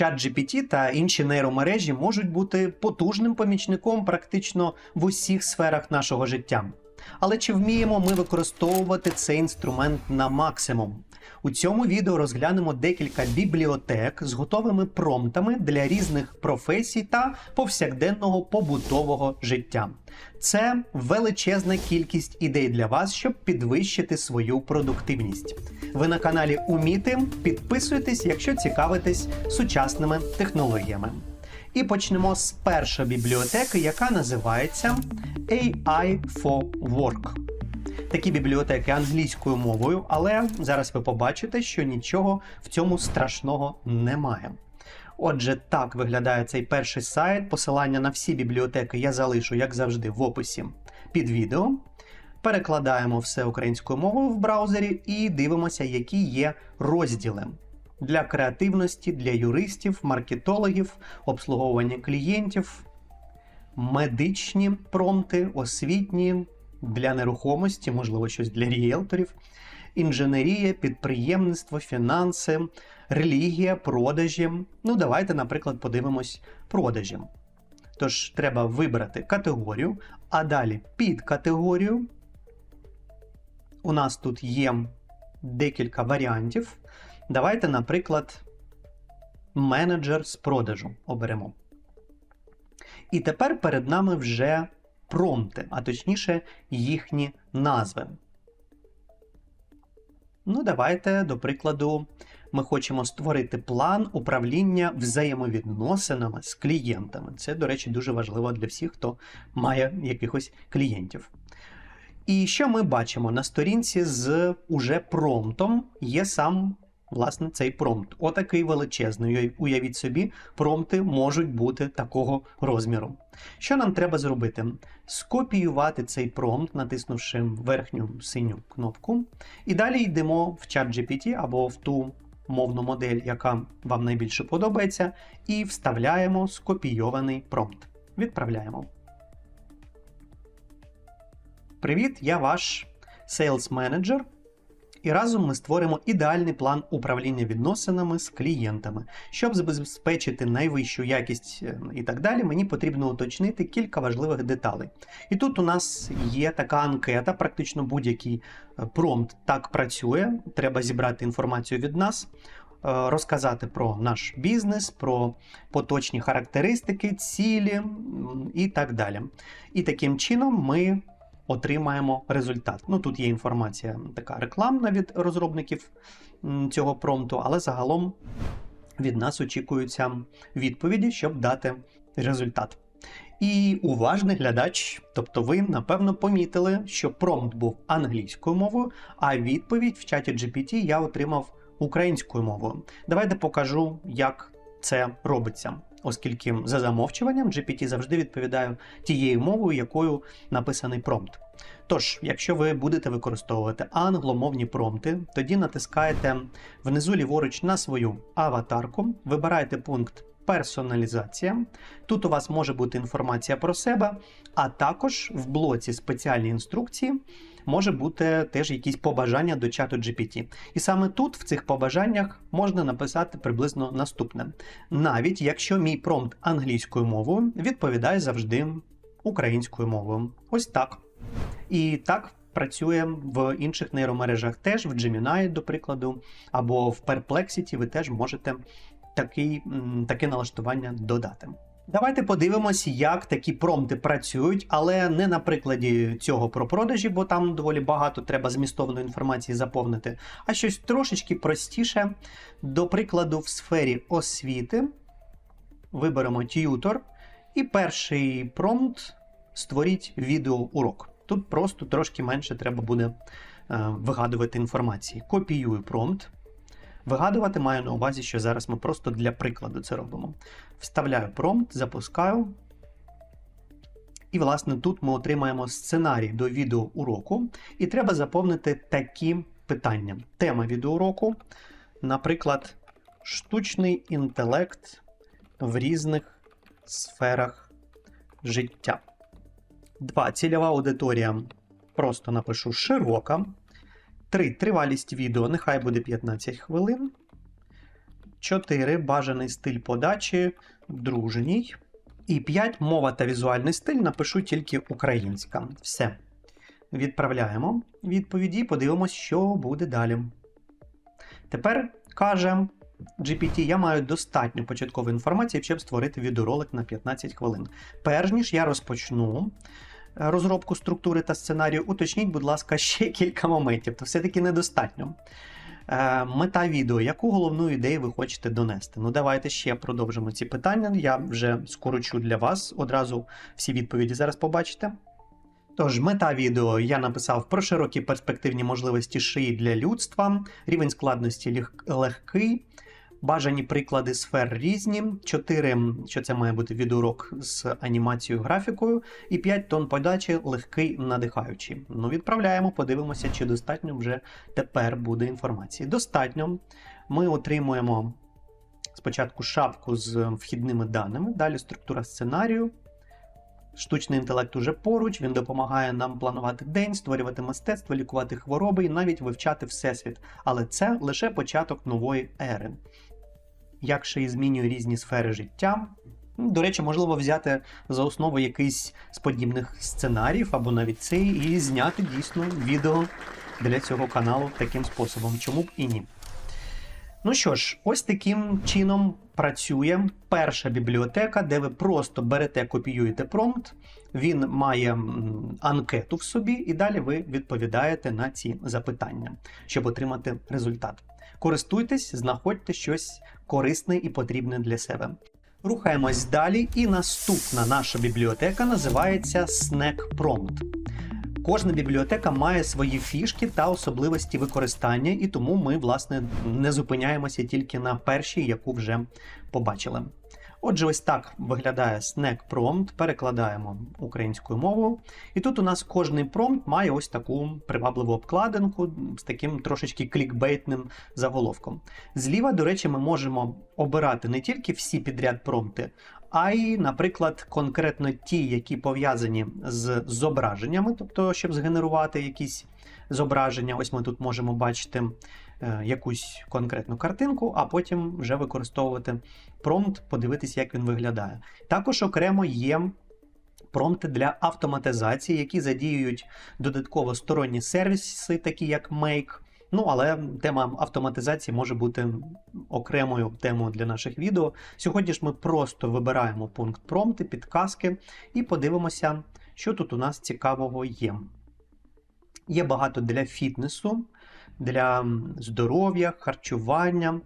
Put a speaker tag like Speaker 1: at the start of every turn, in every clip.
Speaker 1: ChatGPT та інші нейромережі можуть бути потужним помічником практично в усіх сферах нашого життя. Але чи вміємо ми використовувати цей інструмент на максимум? У цьому відео розглянемо декілька бібліотек з готовими промптами для різних професій та повсякденного побутового життя. Це величезна кількість ідей для вас, щоб підвищити свою продуктивність. Ви на каналі Уміти. Підписуйтесь, якщо цікавитесь сучасними технологіями. І почнемо з першої бібліотеки, яка називається AI for Work. Такі бібліотеки англійською мовою, але зараз ви побачите, що нічого в цьому страшного немає. Отже, так виглядає цей перший сайт. Посилання на всі бібліотеки я залишу, як завжди, в описі під відео. Перекладаємо все українською мовою в браузері і дивимося, які є розділи для креативності, для юристів, маркетологів, обслуговування клієнтів, медичні промпти, освітні, для нерухомості, можливо, щось для ріелторів, інженерія, підприємництво, фінанси, релігія, продажі. Ну, давайте, наприклад, подивимось продажі. Тож, треба вибрати категорію, а далі під категорію. У нас тут є декілька варіантів. Давайте, наприклад, менеджер з продажу оберемо. І тепер перед нами вже промпти, а точніше їхні назви. Ну, давайте, до прикладу, ми хочемо створити план управління взаємовідносинами з клієнтами. Це, до речі, дуже важливо для всіх, хто має якихось клієнтів. І що ми бачимо на сторінці з уже промптом є сам власне цей промпт. Отакий величезний. Уявіть собі, промпти можуть бути такого розміру. Що нам треба зробити? Скопіювати цей промпт, натиснувши верхню синю кнопку. І далі йдемо в чат GPT або в ту мовну модель, яка вам найбільше подобається, і вставляємо скопійований промпт. Відправляємо. Привіт, я ваш Sales Manager. І разом ми створимо ідеальний план управління відносинами з клієнтами. Щоб забезпечити найвищу якість е, і так далі, мені потрібно уточнити кілька важливих деталей. І тут у нас є така анкета, практично будь-який е, промпт так працює. Треба зібрати інформацію від нас. е, Розказати про наш бізнес, про поточні характеристики, цілі і так далі. І таким чином ми отримаємо результат. Ну тут є інформація така рекламна від розробників цього промпту, але загалом від нас очікуються відповіді, щоб дати результат. І уважний глядач, тобто ви, напевно, помітили, що промпт був англійською мовою, а відповідь в чаті GPT я отримав українською мовою. Давайте покажу, як це робиться. Оскільки за замовчуванням GPT завжди відповідає тією мовою, якою написаний промпт. Тож, якщо ви будете використовувати англомовні промпти, тоді натискаєте внизу ліворуч на свою аватарку, вибираєте пункт Персоналізація. Тут у вас може бути інформація про себе, а також в блоці спеціальні інструкції може бути теж якісь побажання до чату GPT. І саме тут, в цих побажаннях, можна написати приблизно наступне: навіть якщо мій промпт англійською мовою відповідає завжди українською мовою. Ось так. І так працює в інших нейромережах теж, в Gemini, до прикладу, або в Perplexity ви теж можете такий, таке налаштування додати. Давайте подивимось, як такі промпти працюють, але не на прикладі цього про продажі, бо там доволі багато треба змістовної інформації заповнити, а щось трошечки простіше. До прикладу, в сфері освіти виберемо т'ютор, і перший промпт створіть відеоурок. Тут просто трошки менше треба буде е, вигадувати інформації. Копіюю промпт. Вигадувати маю на увазі, що зараз ми просто для прикладу це робимо. Вставляю промпт, запускаю. І, власне, тут ми отримаємо сценарій до відеоуроку. І треба заповнити такі питання. Тема відеоуроку, наприклад, штучний інтелект в різних сферах життя. Два. Цільова аудиторія. Просто напишу широка. 3. Тривалість відео нехай буде 15 хвилин. 4 бажаний стиль подачі, дружній. І 5 мова та візуальний стиль напишу тільки українська. Все. Відправляємо відповіді, подивимось, що буде далі. Тепер каже GPT, я маю достатньо початкової інформації, щоб створити відеоролик на 15 хвилин. Перш ніж я розпочну розробку структури та сценарію, уточніть, будь ласка, ще кілька моментів. То все-таки недостатньо. Е, Мета відео, яку головну ідею ви хочете донести? Ну, давайте ще продовжимо ці питання. Я вже скорочу для вас одразу всі відповіді зараз побачите. Тож, мета відео я написав про широкі перспективні можливості шиї для людства, рівень складності лег- легкий, бажані приклади сфер різні, 4, що це має бути відеоурок з анімацією графікою, і 5 тонн подачі легкий надихаючий. Ну, відправляємо, подивимося, чи достатньо вже тепер буде інформації. Достатньо. Ми отримуємо спочатку шапку з вхідними даними, далі структура сценарію. Штучний інтелект уже поруч, він допомагає нам планувати день, створювати мистецтво, лікувати хвороби і навіть вивчати всесвіт. Але це лише початок нової ери. Як і змінює різні сфери життя. Ну, До речі, можливо взяти за основу якийсь з подібних сценаріїв або навіть цей, і зняти дійсно відео для цього каналу таким способом. Чому б і ні? Ну що ж, ось таким чином працює перша бібліотека, де ви просто берете, копіюєте промпт, він має анкету в собі, і далі ви відповідаєте на ці запитання, щоб отримати результат. Користуйтесь, знаходьте щось корисне і потрібне для себе. Рухаємось далі, і наступна наша бібліотека називається Snack Prompt. Кожна бібліотека має свої фішки та особливості використання, і тому ми, власне, не зупиняємося тільки на першій, яку вже побачили. Отже, ось так виглядає Snack Prompt, перекладаємо українською мовою. І тут у нас кожний промпт має ось таку привабливу обкладинку з таким трошечки клікбейтним заголовком. Зліва, до речі, ми можемо обирати не тільки всі підряд промпти, а й, наприклад, конкретно ті, які пов'язані з зображеннями, тобто, щоб згенерувати якісь зображення. Ось ми тут можемо бачити якусь конкретну картинку, а потім вже використовувати промпт, подивитися, як він виглядає. Також окремо є. Промпти для автоматизації, які задіюють додатково сторонні сервіси, такі як Make. Ну, але тема автоматизації може бути окремою темою для наших відео. Сьогодні ж ми просто вибираємо пункт промпти, підказки і подивимося, що тут у нас цікавого є. Є багато для фітнесу, для здоров'я, харчування.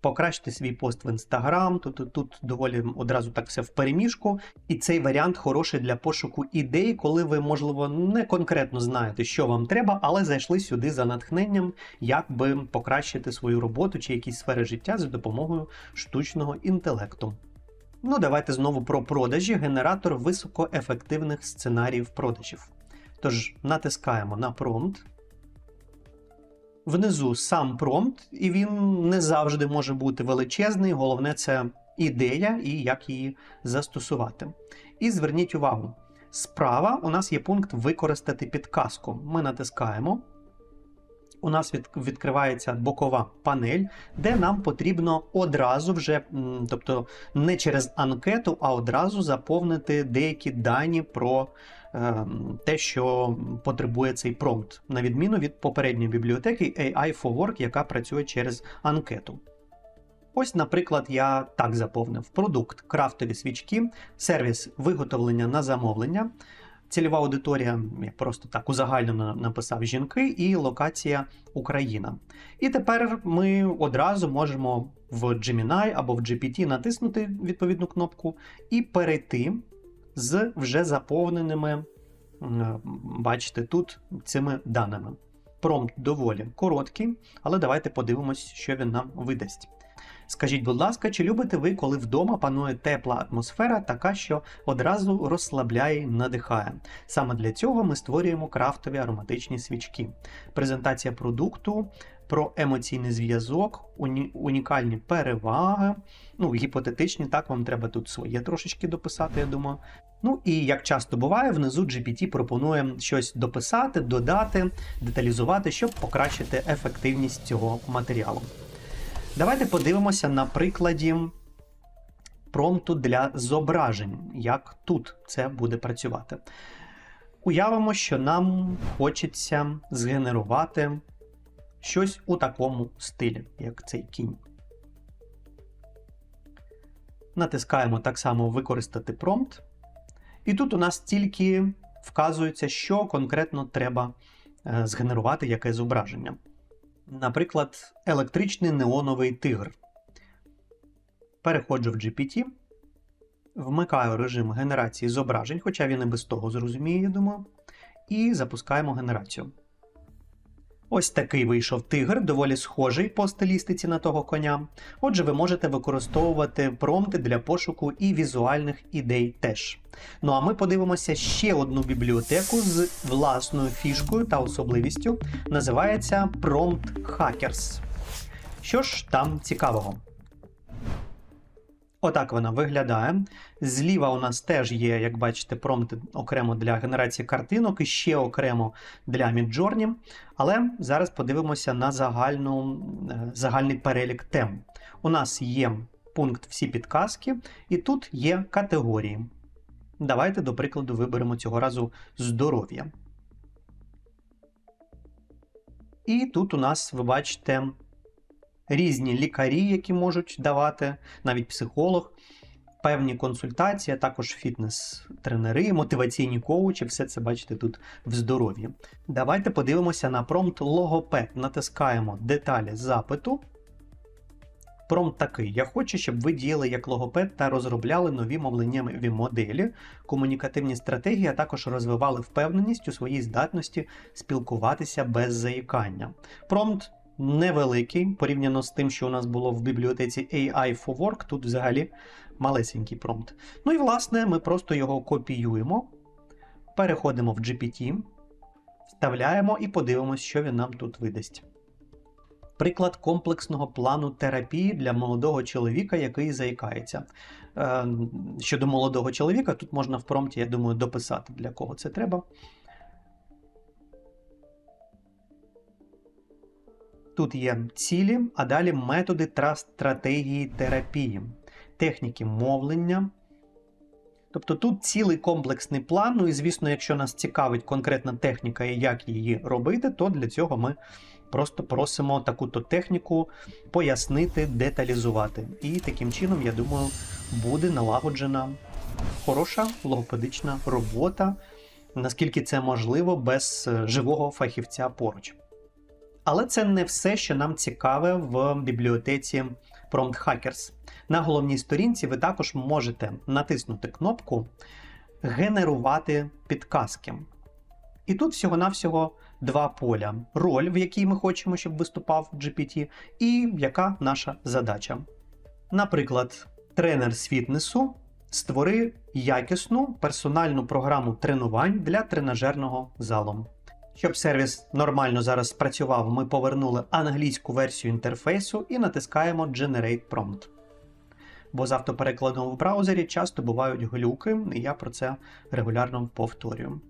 Speaker 1: Покращити свій пост в інстаграм. Тут, тут доволі одразу так все в переміжку. І цей варіант хороший для пошуку ідей, коли ви, можливо, не конкретно знаєте, що вам треба, але зайшли сюди за натхненням, як би покращити свою роботу чи якісь сфери життя за допомогою штучного інтелекту. Ну, давайте знову про продажі. Генератор високоефективних сценаріїв продажів. Тож натискаємо на промпт. Внизу сам промпт, і він не завжди може бути величезний. Головне, це ідея і як її застосувати. І зверніть увагу: справа у нас є пункт Використати підказку. Ми натискаємо. У нас від, відкривається бокова панель, де нам потрібно одразу вже, тобто не через анкету, а одразу заповнити деякі дані про те, що потребує цей промпт, на відміну від попередньої бібліотеки AI for Work, яка працює через анкету. Ось, наприклад, я так заповнив: продукт, крафтові свічки, сервіс виготовлення на замовлення, цільова аудиторія, я просто так узагальнено написав жінки, і локація Україна. І тепер ми одразу можемо в Gemini або в GPT натиснути відповідну кнопку і перейти з вже заповненими, бачите, тут цими даними. Промпт доволі короткий, але давайте подивимось, що він нам видасть. Скажіть, будь ласка, чи любите ви, коли вдома панує тепла атмосфера, така, що одразу розслабляє і надихає? Саме для цього ми створюємо крафтові ароматичні свічки. Презентація продукту, про емоційний зв'язок, уні- унікальні переваги. Ну, гіпотетичні, так вам треба тут своє трошечки дописати, я думаю. Ну і як часто буває, внизу GPT пропонує щось дописати, додати, деталізувати, щоб покращити ефективність цього матеріалу. Давайте подивимося на прикладі промпту для зображень, як тут це буде працювати. Уявимо, що нам хочеться згенерувати щось у такому стилі, як цей кінь. Натискаємо так само використати промпт. І тут у нас тільки вказується, що конкретно треба е, згенерувати яке зображення. Наприклад, електричний неоновий тигр. Переходжу в GPT, вмикаю режим генерації зображень, хоча він і без того зрозуміє, я думаю. І запускаємо генерацію. Ось такий вийшов тигр, доволі схожий по стилістиці на того коня. Отже, ви можете використовувати промпти для пошуку і візуальних ідей теж. Ну а ми подивимося ще одну бібліотеку з власною фішкою та особливістю. Називається Prompt Hackers. Що ж там цікавого? Отак вона виглядає. Зліва у нас теж є, як бачите, промпти окремо для генерації картинок і ще окремо для Midjourney. Але зараз подивимося на загальну, е, загальний перелік тем. У нас є пункт всі підказки, і тут є категорії. Давайте, до прикладу, виберемо цього разу здоров'я. І тут у нас, ви бачите, різні лікарі, які можуть давати, навіть психолог, певні консультації, а також фітнес-тренери, мотиваційні коучі, все це бачите тут в здоров'ї. Давайте подивимося на промпт логопед. Натискаємо деталі запиту. Промпт такий: я хочу, щоб ви діяли як логопед та розробляли нові мовленнєві моделі, комунікативні стратегії, а також розвивали впевненість у своїй здатності спілкуватися без заїкання. Промпт невеликий порівняно з тим, що у нас було в бібліотеці AI for Work, тут взагалі малесенький промпт. Ну і власне ми просто його копіюємо, переходимо в GPT, вставляємо і подивимося, що він нам тут видасть. Приклад комплексного плану терапії для молодого чоловіка, який заїкається. Е, щодо молодого чоловіка, тут можна в промпті, я думаю, дописати, для кого це треба. Тут є цілі, а далі методи та стратегії терапії, техніки мовлення. Тобто тут цілий комплексний план. Ну і, звісно, якщо нас цікавить конкретна техніка і як її робити, то для цього ми просто просимо таку-то техніку пояснити, деталізувати. І таким чином, я думаю, буде налагоджена хороша логопедична робота, наскільки це можливо, без е, живого фахівця поруч. Але це не все, що нам цікаве в бібліотеці Prompt Hackers. На головній сторінці ви також можете натиснути кнопку Генерувати підказки. І тут всього-навсього два поля: роль, в якій ми хочемо, щоб виступав GPT, і яка наша задача. Наприклад, тренер з фітнесу створи якісну персональну програму тренувань для тренажерного залу. Щоб сервіс нормально зараз спрацював, ми повернули англійську версію інтерфейсу і натискаємо Generate Prompt. Бо з автоперекладом в браузері часто бувають глюки, і я про це регулярно повторюю.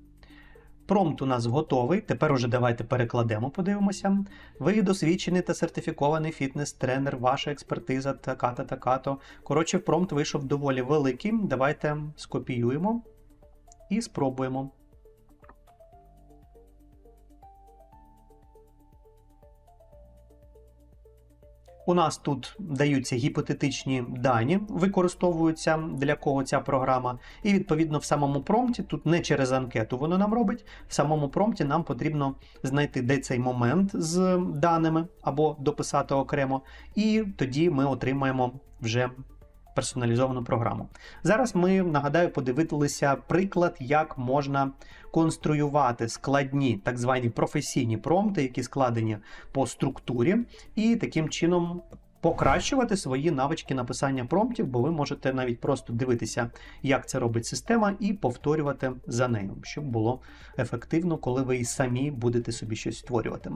Speaker 1: Промпт у нас готовий. Тепер уже давайте перекладемо, подивимося. Ви досвідчений та сертифікований фітнес-тренер, ваша експертиза така-то, така-то. Коротше, промпт вийшов доволі великий. Давайте скопіюємо і спробуємо. У нас тут даються гіпотетичні дані, використовуються для кого ця програма. І відповідно в самому промпті, тут не через анкету воно нам робить. В самому промпті нам потрібно знайти, де цей момент з даними або дописати окремо, і тоді ми отримаємо вже персоналізовану програму. Зараз ми нагадаю подивилися приклад, як можна конструювати складні так звані професійні промпти, які складені по структурі, і таким чином. Покращувати свої навички написання промптів, бо ви можете навіть просто дивитися, як це робить система, і повторювати за нею, щоб було ефективно, коли ви і самі будете собі щось створювати.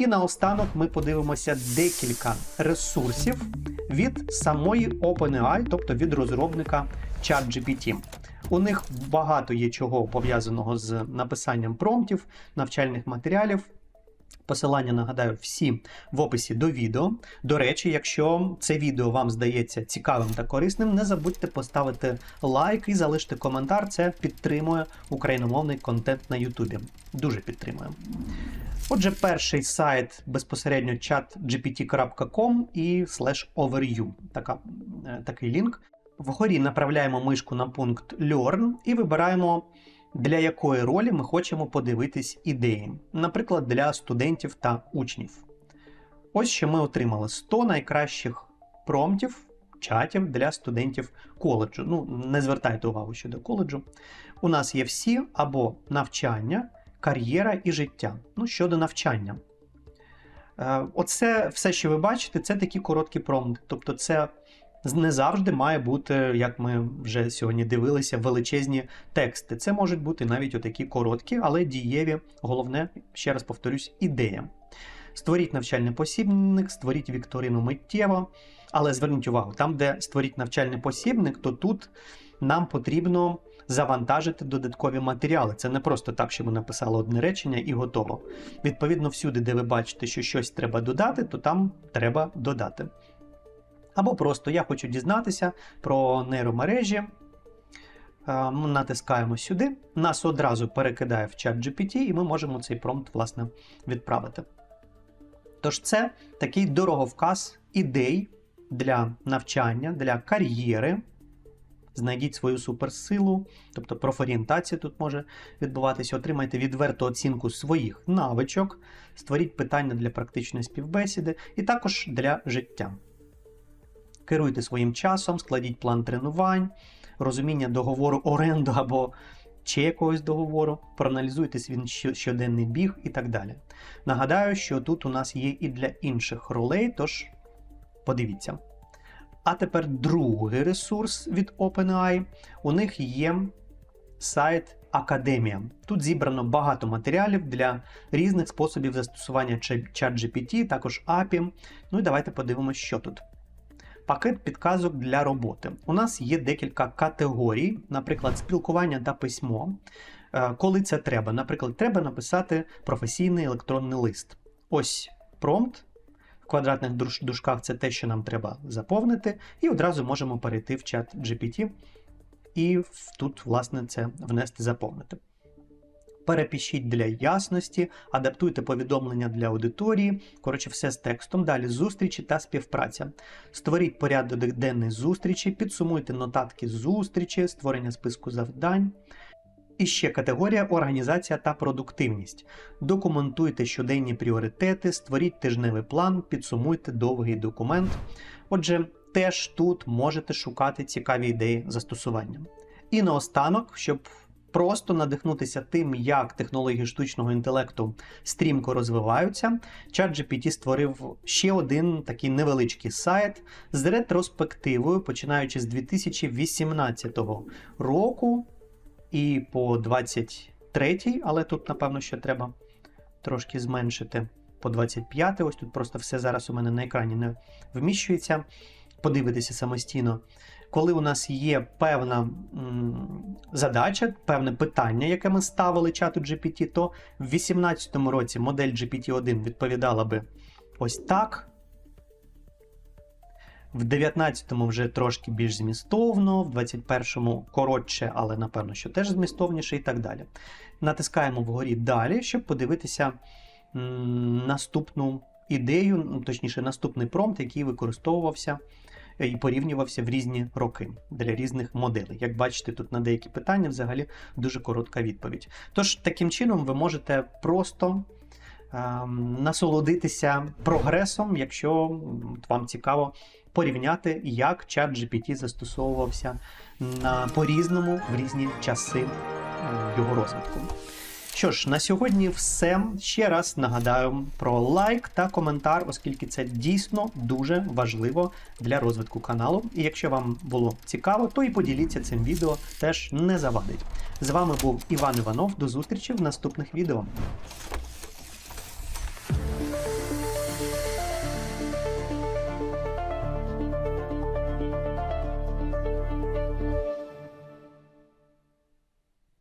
Speaker 1: І наостанок ми подивимося декілька ресурсів від самої OpenAI, тобто від розробника ChatGPT. У них багато є чого пов'язаного з написанням промптів, навчальних матеріалів. Посилання нагадаю всі в описі до відео. До речі, якщо це відео вам здається цікавим та корисним, не забудьте поставити лайк і залишити коментар. Це підтримує україномовний контент на Ютубі. Дуже підтримує. Отже, перший сайт безпосередньо chatgpt.com і slash overview. Така, е, такий лінк. Вгорі направляємо мишку на пункт Learn і вибираємо, для якої ролі ми хочемо подивитись ідеї. Наприклад, для студентів та учнів. Ось що ми отримали 100 найкращих промптів, чатів для студентів коледжу. Ну, не звертайте увагу щодо коледжу. У нас є всі або навчання, кар'єра і життя. Ну, щодо навчання. Е, Оце все, що ви бачите, це такі короткі промпти. Тобто, це не завжди має бути, як ми вже сьогодні дивилися, величезні тексти. Це можуть бути навіть отакі короткі, але дієві. Головне, ще раз повторюсь, ідея. Створіть навчальний посібник, створіть вікторину миттєво. Але зверніть увагу, там, де створіть навчальний посібник, то тут нам потрібно завантажити додаткові матеріали. Це не просто так, що ми написали одне речення і готово. Відповідно, всюди, де ви бачите, що щось треба додати, то там треба додати. Або просто я хочу дізнатися про нейромережі. Е, натискаємо сюди, нас одразу перекидає в чат GPT, і ми можемо цей промпт власне, відправити. Тож, це такий дороговказ ідей для навчання, для кар'єри. Знайдіть свою суперсилу, тобто профорієнтація тут може відбуватися. Отримайте відверту оцінку своїх навичок, створіть питання для практичної співбесіди і також для життя. Керуйте своїм часом, складіть план тренувань, розуміння договору оренду або чи якогось договору, проаналізуйте свій щоденний біг і так далі. Нагадаю, що тут у нас є і для інших ролей, тож подивіться. А тепер другий ресурс від OpenAI. У них є сайт Академія. Тут зібрано багато матеріалів для різних способів застосування ChatGPT, також API. Ну і давайте подивимося, що тут. Пакет підказок для роботи. У нас є декілька категорій, наприклад, спілкування та письмо. Е, Коли це треба? Наприклад, треба написати професійний електронний лист. Ось промпт. В квадратних дужках це те, що нам треба заповнити, і одразу можемо перейти в чат GPT і тут, власне, це внести заповнити. Перепишіть для ясності, адаптуйте повідомлення для аудиторії. Коротше, все з текстом. Далі зустрічі та співпраця. Створіть порядок денний зустрічі, підсумуйте нотатки зустрічі, створення списку завдань. І ще категорія організація та продуктивність. Документуйте щоденні пріоритети, створіть тижневий план, підсумуйте довгий документ. Отже, теж тут можете шукати цікаві ідеї застосування. І наостанок, щоб просто надихнутися тим, як технології штучного інтелекту стрімко розвиваються, ChatGPT створив ще один такий невеличкий сайт з ретроспективою, починаючи з 2018 року і по 23, але тут, напевно, ще треба трошки зменшити по 25. Ось тут просто все зараз у мене на екрані не вміщується. Подивитися самостійно. Коли у нас є певна м, задача, певне питання, яке ми ставили чату GPT, то в 2018 році модель GPT-1 відповідала би ось так. В 19-му вже трошки більш змістовно, в 21-му коротше, але напевно, що теж змістовніше, і так далі. Натискаємо вгорі далі, щоб подивитися наступну ідею, ну, точніше, наступний промпт, який використовувався і порівнювався в різні роки для різних моделей. Як бачите, тут на деякі питання взагалі дуже коротка відповідь. Тож, таким чином, ви можете просто ем, насолодитися прогресом, якщо вам цікаво порівняти, як чат GPT застосовувався на, по-різному в різні часи його розвитку. Що ж, на сьогодні все. Ще раз нагадаю про лайк та коментар, оскільки це дійсно дуже важливо для розвитку каналу. І якщо вам було цікаво, то і поділіться цим відео теж не завадить. З вами був Іван Іванов. До зустрічі в наступних відео.